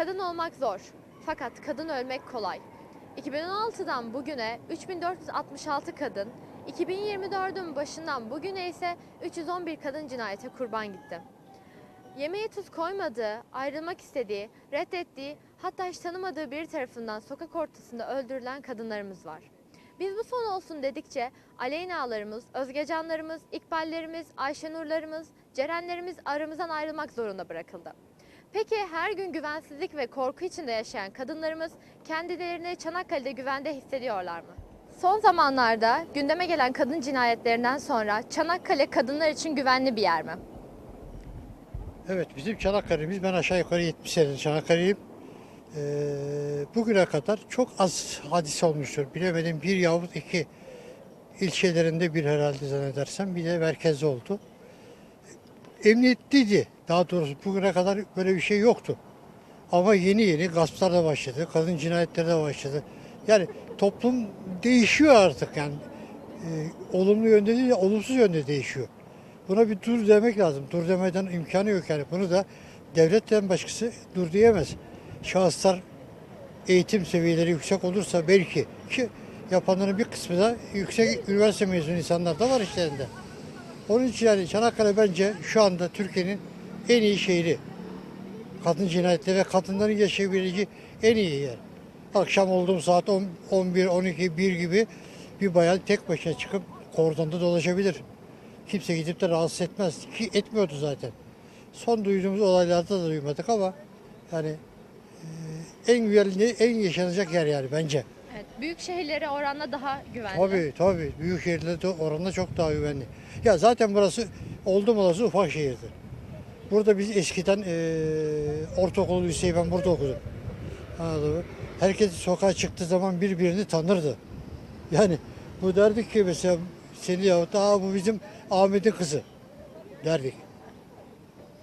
Kadın olmak zor. Fakat kadın ölmek kolay. 2016'dan bugüne 3466 kadın, 2024'ün başından bugüne ise 311 kadın cinayete kurban gitti. Yemeğe tuz koymadığı, ayrılmak istediği, reddettiği, hatta hiç tanımadığı biri tarafından sokak ortasında öldürülen kadınlarımız var. Biz bu son olsun dedikçe Aleyna'larımız, Özgecanlarımız, İkballerimiz, Ayşenurlarımız, Cerenlerimiz aramızdan ayrılmak zorunda bırakıldı. Peki her gün güvensizlik ve korku içinde yaşayan kadınlarımız kendilerini Çanakkale'de güvende hissediyorlar mı? Son zamanlarda gündeme gelen kadın cinayetlerinden sonra Çanakkale kadınlar için güvenli bir yer mi? Evet bizim Çanakkale'miz ben aşağı yukarı 70 senedir Çanakkale'yim. Ee, bugüne kadar çok az hadise olmuştur. Bilemedim bir yahut iki ilçelerinde bir herhalde zannedersem bir de merkezde oldu. Emniyetliydi. Daha doğrusu bugüne kadar böyle bir şey yoktu. Ama yeni yeni gasplar da başladı, kadın cinayetleri de başladı. Yani toplum değişiyor artık yani. Ee, olumlu yönde değil de olumsuz yönde değişiyor. Buna bir dur demek lazım. Dur demeden imkanı yok yani. Bunu da devletten başkası dur diyemez. Şahıslar eğitim seviyeleri yüksek olursa belki ki yapanların bir kısmı da yüksek üniversite mezunu insanlar da var işlerinde. Onun için yani Çanakkale bence şu anda Türkiye'nin en iyi şehri. Kadın cinayetleri ve kadınların yaşayabileceği en iyi yer. Akşam olduğum saat 10, 11, 12, 1 gibi bir bayan tek başına çıkıp kordonda dolaşabilir. Kimse gidip de rahatsız etmez ki etmiyordu zaten. Son duyduğumuz olaylarda da duymadık ama yani e, en güvenli, en yaşanacak yer yani bence. Büyük şehirlere oranla daha güvenli. Tabii tabii. Büyük şehirlerde oranla çok daha güvenli. Ya zaten burası oldum olası ufak şehirdi. Burada biz eskiden eee ortaokulu, liseyi ben burada okudum. Anladın mı? Herkes sokağa çıktığı zaman birbirini tanırdı. Yani bu derdik ki mesela seni yahut da "Aa, bu bizim Ahmet'in kızı derdik.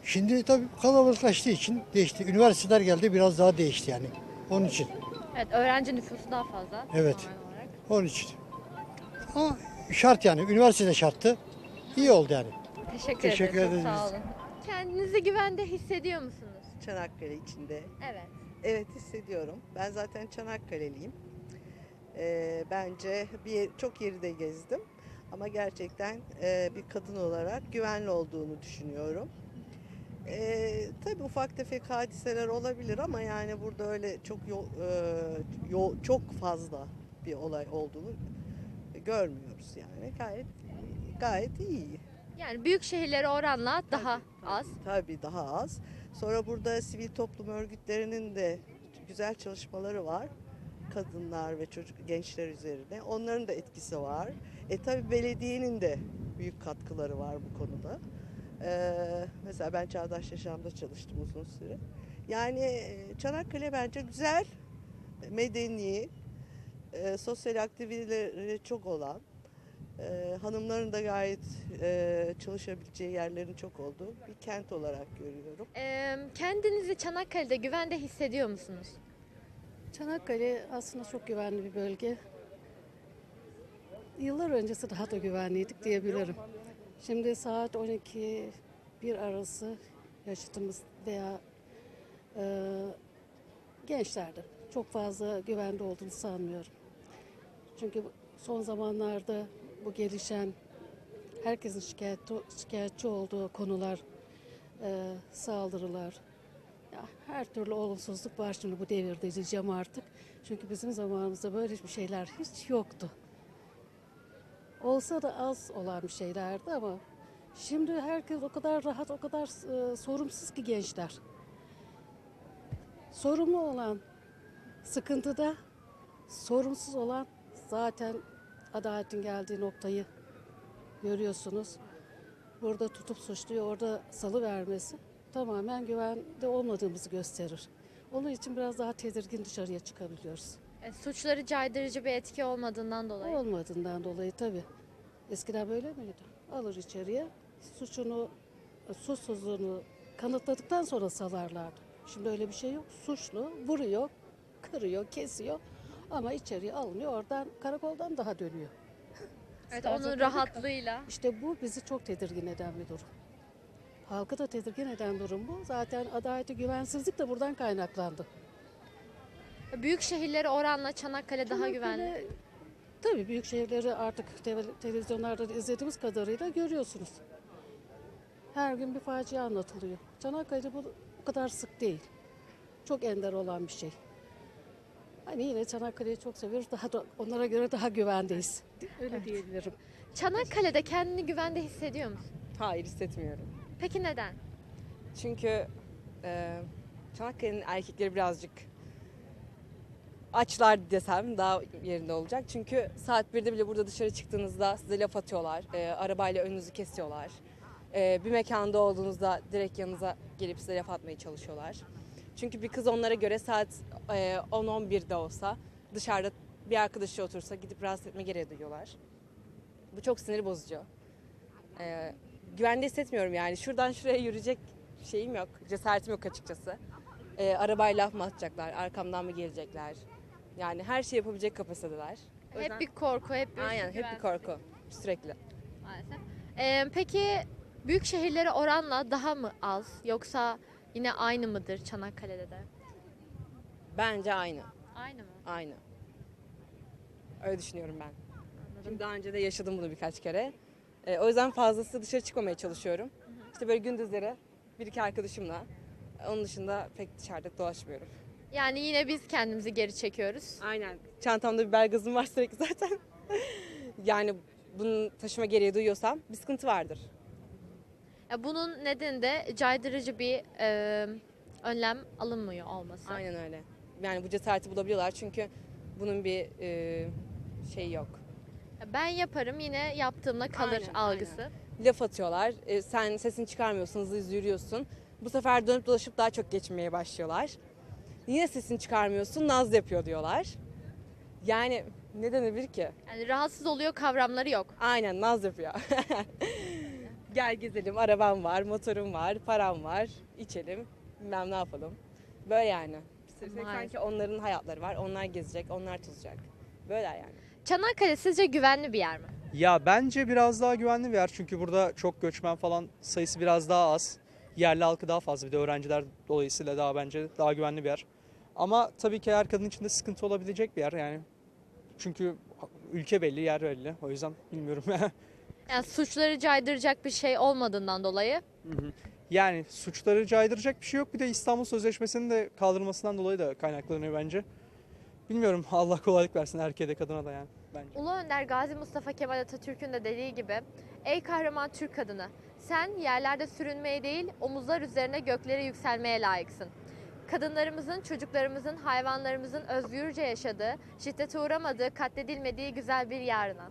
Şimdi tabii kalabalıklaştığı için değişti. Üniversiteler geldi biraz daha değişti yani. Onun için. Evet, öğrenci nüfusu daha fazla. Evet. normal olarak. Onun için. Ama şart yani. Üniversitede şarttı. İyi oldu yani. Teşekkür, Teşekkür ederim. Çok ederiz. sağ olun. Kendinizi güvende hissediyor musunuz? Çanakkale içinde. Evet. Evet hissediyorum. Ben zaten Çanakkale'liyim. Ee, bence bir yer- çok yeri de gezdim. Ama gerçekten e, bir kadın olarak güvenli olduğunu düşünüyorum. Ee, tabii ufak tefek hadiseler olabilir ama yani burada öyle çok yo- e, yo- çok fazla bir olay olduğunu görmüyoruz yani. Gayet gayet iyi. Yani büyük şehirlere oranla daha Tabii, az. Tabii daha az. Sonra burada sivil toplum örgütlerinin de güzel çalışmaları var. Kadınlar ve çocuk gençler üzerine. Onların da etkisi var. E tabii belediyenin de büyük katkıları var bu konuda. Ee, mesela ben Çağdaş Yaşam'da çalıştım uzun süre. Yani e, Çanakkale bence güzel, medeni, e, sosyal aktiviteleri çok olan, e, hanımların da gayet e, çalışabileceği yerlerin çok olduğu bir kent olarak görüyorum. Ee, kendinizi Çanakkale'de güvende hissediyor musunuz? Çanakkale aslında çok güvenli bir bölge. Yıllar öncesi daha da güvenliydik diyebilirim. Şimdi saat 12 bir arası yaşıtımız veya e, gençlerde çok fazla güvende olduğunu sanmıyorum. Çünkü son zamanlarda bu gelişen herkesin şikayetçi, şikayetçi olduğu konular, e, saldırılar, ya her türlü olumsuzluk var şimdi bu devirde diyeceğim artık. Çünkü bizim zamanımızda böyle bir şeyler hiç yoktu. Olsa da az olan bir şeylerdi ama şimdi herkes o kadar rahat, o kadar e, sorumsuz ki gençler. Sorumlu olan sıkıntıda, sorumsuz olan zaten adaletin geldiği noktayı görüyorsunuz. Burada tutup suçluyu orada salı vermesi tamamen güvende olmadığımızı gösterir. Onun için biraz daha tedirgin dışarıya çıkabiliyoruz. E, suçları caydırıcı bir etki olmadığından dolayı. Olmadığından dolayı tabii. Eskiden böyle miydi? Alır içeriye, suçunu, suçsuzluğunu kanıtladıktan sonra salarlardı. Şimdi öyle bir şey yok. Suçlu vuruyor, kırıyor, kesiyor ama içeriye alınıyor. Oradan karakoldan daha dönüyor. Evet, onun rahatlığıyla. İşte bu bizi çok tedirgin eden bir durum. Halkı da tedirgin eden durum bu. Zaten adaleti güvensizlik de buradan kaynaklandı. Büyük şehirlere oranla Çanakkale daha Çanakkale, güvenli. Tabii büyük şehirleri artık te- televizyonlarda da izlediğimiz kadarıyla görüyorsunuz. Her gün bir facia anlatılıyor. Çanakkale'de bu o kadar sık değil. Çok ender olan bir şey. Hani yine Çanakkale'yi çok seviyoruz. Daha da onlara göre daha güvendeyiz. Öyle diyebilirim. Çanakkale'de kendini güvende hissediyor musun? Hayır hissetmiyorum. Peki neden? Çünkü e, Çanakkale'nin erkekleri birazcık açlar desem daha yerinde olacak. Çünkü saat 1'de bile burada dışarı çıktığınızda size laf atıyorlar. E, arabayla önünüzü kesiyorlar. E, bir mekanda olduğunuzda direkt yanınıza gelip size laf atmaya çalışıyorlar. Çünkü bir kız onlara göre saat e, 10-11'de olsa dışarıda bir arkadaşı otursa gidip rahatsız etme gereği duyuyorlar. Bu çok sinir bozucu. E, güvende hissetmiyorum yani. Şuradan şuraya yürüyecek şeyim yok. Cesaretim yok açıkçası. Ee, arabayla laf mı atacaklar? Arkamdan mı gelecekler? Yani her şey yapabilecek kapasitedeler. O yüzden- Hep bir korku, hep bir Aynen hep bir korku. Sürekli. Maalesef. Ee, peki büyük şehirlere oranla daha mı az yoksa yine aynı mıdır Çanakkale'de de? Bence aynı. Aynı mı? Aynı. Öyle düşünüyorum ben. Çünkü daha önce de yaşadım bunu birkaç kere. Ee, o yüzden fazlası dışarı çıkmamaya çalışıyorum. İşte böyle gündüzleri bir iki arkadaşımla. Onun dışında pek dışarıda dolaşmıyorum. Yani yine biz kendimizi geri çekiyoruz. Aynen. Çantamda biber gazım var sürekli zaten. yani bunu taşıma gereği duyuyorsam bir sıkıntı vardır. Ya bunun nedeni de caydırıcı bir e, önlem alınmıyor olması. Aynen öyle. Yani bu cesareti bulabiliyorlar çünkü bunun bir e, şeyi yok. Ya Ben yaparım yine yaptığımla kalır Aynen, algısı. Laf atıyorlar. e, sen sesini çıkarmıyorsun, hızlı hızlı yürüyorsun. Bu sefer dönüp dolaşıp daha çok geçmeye başlıyorlar. Yine sesini çıkarmıyorsun, naz yapıyor diyorlar. Yani ne denebilir ki? Yani rahatsız oluyor kavramları yok. Aynen naz yapıyor. Gel gezelim, arabam var, motorum var, param var, içelim, bilmem ne yapalım. Böyle yani. Maalesef. Sanki onların hayatları var, onlar gezecek, onlar tutacak. Böyle yani. Çanakkale sizce güvenli bir yer mi? Ya bence biraz daha güvenli bir yer çünkü burada çok göçmen falan sayısı biraz daha az. Yerli halkı daha fazla bir de öğrenciler dolayısıyla daha bence daha güvenli bir yer. Ama tabii ki her kadın için de sıkıntı olabilecek bir yer yani. Çünkü ülke belli, yer belli. O yüzden bilmiyorum. Yani suçları caydıracak bir şey olmadığından dolayı. yani suçları caydıracak bir şey yok. Bir de İstanbul Sözleşmesi'nin de kaldırılmasından dolayı da kaynaklanıyor bence. Bilmiyorum Allah kolaylık versin erkeğe de kadına da yani bence. Ulu Önder Gazi Mustafa Kemal Atatürk'ün de dediği gibi Ey kahraman Türk kadını sen yerlerde sürünmeye değil omuzlar üzerine göklere yükselmeye layıksın. Kadınlarımızın, çocuklarımızın, hayvanlarımızın özgürce yaşadığı, şiddete uğramadığı, katledilmediği güzel bir yarına.